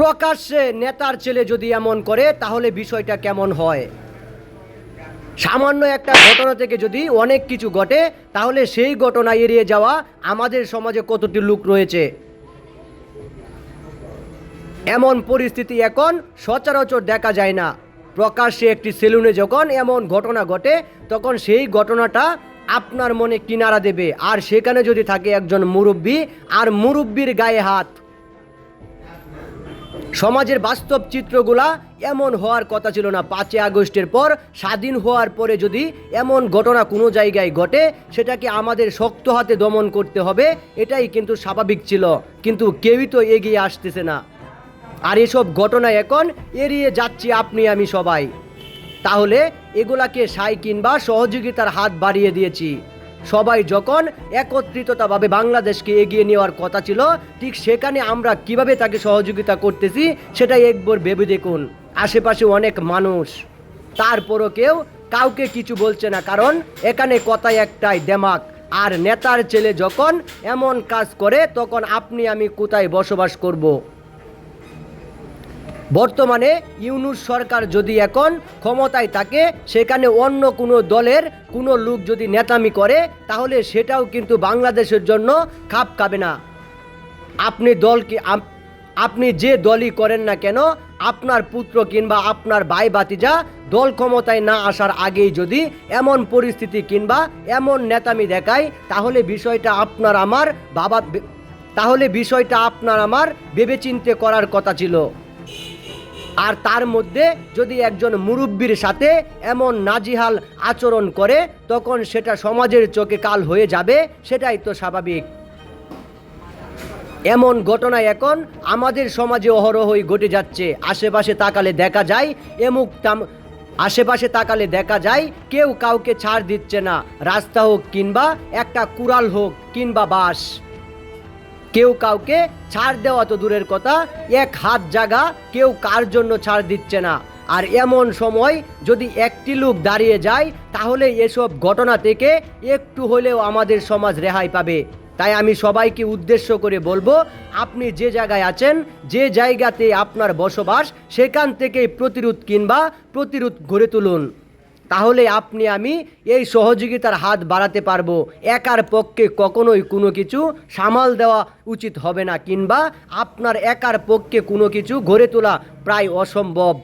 প্রকাশ্যে নেতার ছেলে যদি এমন করে, তাহলে বিষয়টা কেমন হয়? সামান্য একটা ঘটনা থেকে যদি অনেক কিছু ঘটে, তাহলে সেই ঘটনা এড়িয়ে যাওয়া আমাদের সমাজে কতটি লোক রয়েছে? এমন পরিস্থিতি এখন সচরাচর দেখা যায় না। প্রকাশ্যে একটি সেলুনে যখন এমন ঘটনা ঘটে, তখন সেই ঘটনাটা আপনার মনে কিনারা দেবে। আর সেখানে যদি থাকে একজন মুরব্বী, আর মুরব্বীর গায়ে হাত। সমাজের বাস্তব চিত্রগুলা এমন হওয়ার কথা ছিল না। পাঁচই আগস্টের পর, স্বাধীন হওয়ার পরে যদি এমন ঘটনা কোনো জায়গায় ঘটে, সেটাকে আমাদের শক্ত হাতে দমন করতে হবে, এটাই কিন্তু স্বাভাবিক ছিল। কিন্তু কেউই তো এগিয়ে আসতেছে না। আর এসব ঘটনা এখন এড়িয়ে যাচ্ছি আপনি, আমি সবাই। তাহলে এগুলাকে সাই কিংবা সহযোগিতার হাত বাড়িয়ে দিয়েছি। সবাই যখন একত্রিততাভাবে বাংলাদেশকে এগিয়ে নেওয়ার কথা ছিল, ঠিক সেখানে আমরা কীভাবে তাকে সহযোগিতা করতেছি সেটাই একবার ভেবে দেখুন। আশেপাশে অনেক মানুষ। তারপরও কেউ কাউকে কিছু বলছে না, কারণ এখানে কথাই একটাই, দেমাক। আর নেতার ছেলে যখন এমন কাজ করে, তখন আপনি, আমি কোথায় বসবাস করব। বর্তমানে ইউনুস সরকার যদি এখন ক্ষমতায় থাকে, সেখানে অন্য কোনো দলের কোনো লোক যদি নেতামি করে, তাহলে সেটাও কিন্তু বাংলাদেশের জন্য খাপ খাবে না। আপনি দলকে আপনি যে দলই করেন না কেন, আপনার পুত্র কিংবা আপনার ভাই বাতিজা দল ক্ষমতায় না আসার আগেই যদি এমন পরিস্থিতি কিংবা এমন নেতামি দেখায়, তাহলে বিষয়টা আপনার আমার বাবা তাহলে বিষয়টা আপনার আমার ভেবেচিন্তে করার কথা ছিল। আর তার মধ্যে যদি একজন মুরব্বীর সাথে এমন নাজিহাল আচরণ করে, তখন সেটা সমাজের চোখে কাল হয়ে যাবে, সেটাই তো স্বাভাবিক। এমন ঘটনা এখন আমাদের সমাজে অহরহই ঘটে যাচ্ছে। আশেপাশে তাকালে দেখা যায়, এমুক তাম, আশেপাশে তাকালে দেখা যায়, কেউ কাউকে ছাড় দিচ্ছে না। রাস্তা হোক কিংবা একটা কুড়াল হোক কিংবা বাস কেউ কাউকে ছাড় দেওয়া তো দূরের কথা, এক হাত জাগা কেউ কার জন্য ছাড় দিচ্ছে না। আর এমন সময় যদি একটি লোক দাঁড়িয়ে যায়, তাহলে এসব ঘটনা থেকে একটু হলেও আমাদের সমাজ রেহাই পাবে। তাই আমি সবাইকে উদ্দেশ্য করে বলব, আপনি যে জায়গায় আছেন, যে জায়গাতে আপনার বসবাস, সেখান থেকেই প্রতিরোধ কিংবা প্রতিরোধ গড়ে তুলুন। তাহলে আপনি, আমি এই সহযোগিতার হাত বাড়াতে পারব। একার পক্ষে কখনোই কোনো কিছু সামাল দেওয়া উচিত হবে না, কিংবা আপনার একার পক্ষে কোনো কিছু গড়ে তোলা প্রায় অসম্ভব।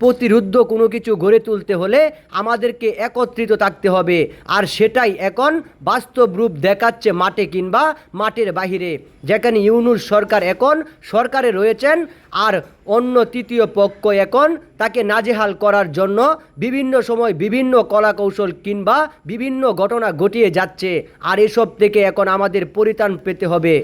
প্রতিরুদ্ধ কোনো কিছু গড়ে তুলতে হলে আমাদেরকে একত্রিত থাকতে হবে। আর সেটাই এখন বাস্তব রূপ দেখাচ্ছে মাঠে কিংবা মাঠের বাহিরে। যেখানে ইউনুস সরকার এখন সরকারে রয়েছেন আর অন্য তৃতীয় পক্ষ এখন তাকে নাজেহাল করার জন্য বিভিন্ন সময় বিভিন্ন কলাকৌশল কিংবা বিভিন্ন ঘটনা ঘটিয়ে যাচ্ছে। আর এসব থেকে এখন আমাদের পরিত্রাণ পেতে হবে।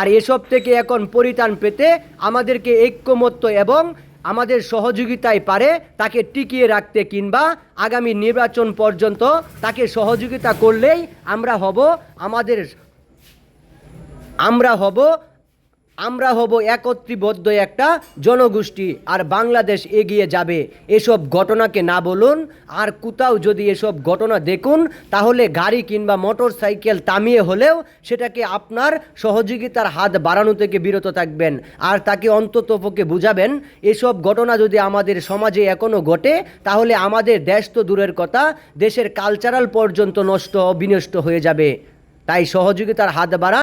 আর এসব থেকে এখন পরিত্রাণ পেতে আমাদেরকে ঐক্যমত্য এবং আমাদের সহযোগিতায় পারে, তাকে টিকিয়ে রাখতে কিংবা আগামী নির্বাচন পর্যন্ত তাকে সহযোগিতা করলেই আমরা হব আমাদের, আমরা হব আমরা হব একত্রিবদ্ধ একটা জনগোষ্ঠী আর বাংলাদেশ এগিয়ে যাবে। এসব ঘটনাকে না বলুন, আর কোথাও যদি এসব ঘটনা দেখুন, তাহলে গাড়ি কিংবা মোটর সাইকেল থামিয়ে হলেও সেটাকে আপনার সহযোগিতার হাত বাড়ানো থেকে বিরত থাকবেন। আর তাকে অন্ততপক্ষে বুঝাবেন, এসব ঘটনা যদি আমাদের সমাজে এখনও ঘটে, তাহলে আমাদের দেশ তো দূরের কথা, দেশের কালচারাল পর্যন্ত নষ্ট বিনষ্ট হয়ে যাবে। তাই সহযোগিতার হাত বাড়া